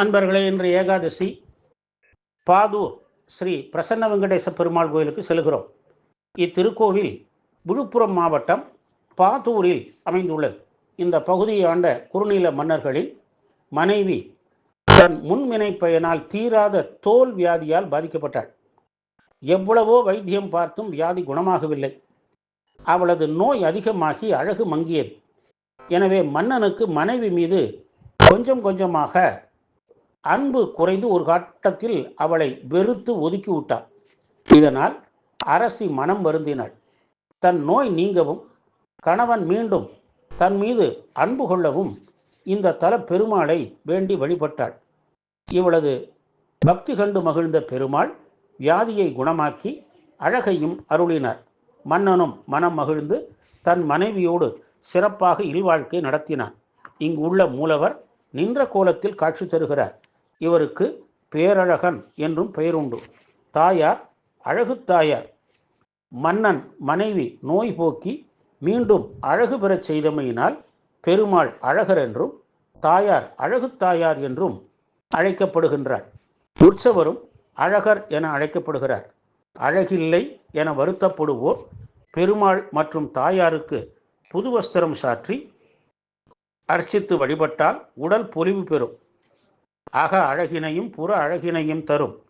அன்பர்களே இன்று ஏகாதசி. பாதூர் ஸ்ரீ பிரசன்ன வெங்கடேச பெருமாள் கோயிலுக்கு செல்கிறோம். இத்திருக்கோவில் விழுப்புரம் மாவட்டம் பாதூரில் அமைந்துள்ளது. இந்த பகுதியை ஆண்ட குறுநில மன்னர்களின் மனைவி தன் முன்வினை பயனால் தீராத தோல் வியாதியால் பாதிக்கப்பட்டாள். எவ்வளவோ வைத்தியம் பார்த்தும் வியாதி குணமாகவில்லை. அவளது நோய் அதிகமாகி அழகு மங்கியது. எனவே மன்னனுக்கு மனைவி மீது கொஞ்சம் கொஞ்சமாக அன்பு குறைந்து ஒரு கட்டத்தில் அவளை வெறுத்து ஒதுக்கி விட்டார் இதனால் அரசி மனம் வருந்தினாள். தன் நோய் நீங்கவும் கணவன் மீண்டும் தன் மீது அன்பு கொள்ளவும் இந்த தல பெருமாளை வேண்டி வழிபட்டாள். இவளது பக்தி கண்டு மகிழ்ந்த பெருமாள் வியாதியை குணமாக்கி அழகையும் அருளினார். மன்னனும் மனம் மகிழ்ந்து தன் மனைவியோடு சிறப்பாக இல்வாழ்க்கை நடத்தினான். இங்கு உள்ள மூலவர் நின்ற கோலத்தில் காட்சி தருகிறார். இவருக்கு பேரழகன் என்றும் பெயருண்டு. தாயார் அழகு தாயார். மன்னன் மனைவி நோய் போக்கி மீண்டும் அழகு பெறச் செய்தமையினால் பெருமாள் அழகர் என்றும் தாயார் அழகு தாயார் என்றும் அழைக்கப்படுகின்றார். உற்சவரும் அழகர் என அழைக்கப்படுகிறார். அழகில்லை என வருத்தப்படுவோர் பெருமாள் மற்றும் தாயாருக்கு புது வஸ்திரம் சாற்றி அர்ச்சித்து வழிபட்டால் உடல் பொலிவு பெறும். அக அழகினையும் புற அழகினையும் தரும்.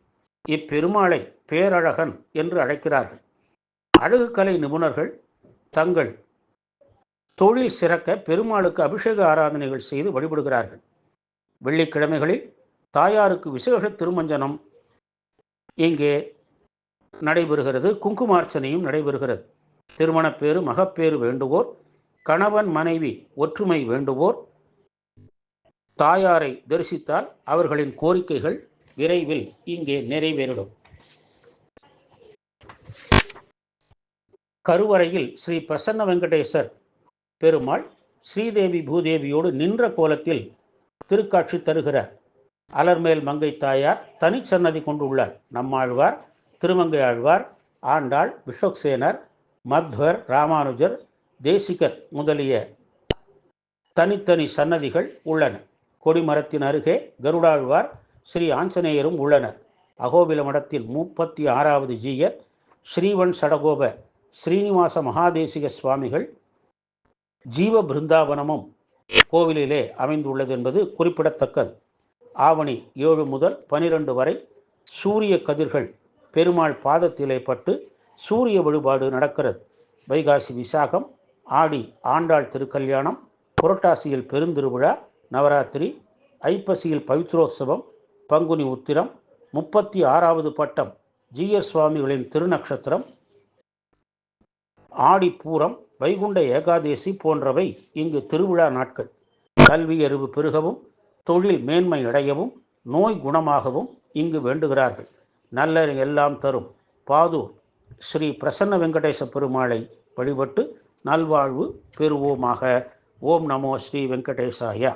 இப்பெருமாளை பேரழகன் என்று அழைக்கிறார்கள். அழகுக்கலை நிபுணர்கள் தங்கள் தொழில் சிறக்க பெருமாளுக்கு அபிஷேக ஆராதனைகள் செய்து வழிபடுகிறார்கள். வெள்ளிக்கிழமைகளில் தாயாருக்கு விசேஷ திருமஞ்சனம் இங்கே நடைபெறுகிறது. குங்குமார்ச்சனையும் நடைபெறுகிறது. திருமணப்பேறு மகப்பேறு வேண்டுவோர் கணவன் மனைவி ஒற்றுமை வேண்டுவோர் தாயாரை தரிசித்தால் அவர்களின் கோரிக்கைகள் விரைவில் இங்கே நிறைவேறிடும். கருவறையில் ஸ்ரீ பிரசன்ன வெங்கடேசர் பெருமாள் ஸ்ரீதேவி பூதேவியோடு நின்ற கோலத்தில் திருக்காட்சி தருகிறார் அலர்மேல் மங்கை தாயார் தனிச்சன்னதி கொண்டுள்ளார். நம்மாழ்வார் திருமங்கை ஆழ்வார் ஆண்டாள் விஸ்வக்சேனர் மத்வர் ராமானுஜர் தேசிகர் முதலிய தனித்தனி சன்னதிகள் உள்ளன. கொடிமரத்தின் அருகே கருடாழ்வார் ஸ்ரீ ஆஞ்சநேயரும் உள்ளனர். அகோபில மடத்தின் முப்பத்தி ஆறாவது ஜீயர் ஸ்ரீவன் சடகோப ஸ்ரீனிவாச மகாதேசிக சுவாமிகள் ஜீவ பிருந்தாவனமும் கோவிலிலே அமைந்துள்ளது என்பது குறிப்பிடத்தக்கது. ஆவணி ஏழு முதல் பனிரெண்டு வரை சூரிய கதிர்கள் பெருமாள் பாதத்திலே பட்டு சூரிய வழிபாடு நடக்கிறது. வைகாசி விசாகம் ஆடி ஆண்டாள் திருக்கல்யாணம் புரட்டாசியில் பெருந்திருவிழா நவராத்திரி ஐப்பசியில் பவித்ரோத்சவம் பங்குனி உத்திரம் முப்பத்தி ஆறாவது பட்டம் ஜீயர் சுவாமிகளின் திருநக்ஷத்திரம் ஆடிப்பூரம் வைகுண்ட ஏகாதேசி போன்றவை இங்கு திருவிழா நாட்கள். கல்வி அறிவு பெருகவும் தொழில் மேன்மை அடையவும் நோய் குணமாகவும் இங்கு வேண்டுகிறார்கள். நல்ல எல்லாம் தரும் பாதூர் ஸ்ரீ பிரசன்ன வெங்கடேச பெருமாளை வழிபட்டு நல்வாழ்வு பெறுவோமாக. ஓம் நமோ ஸ்ரீ வெங்கடேசாயா.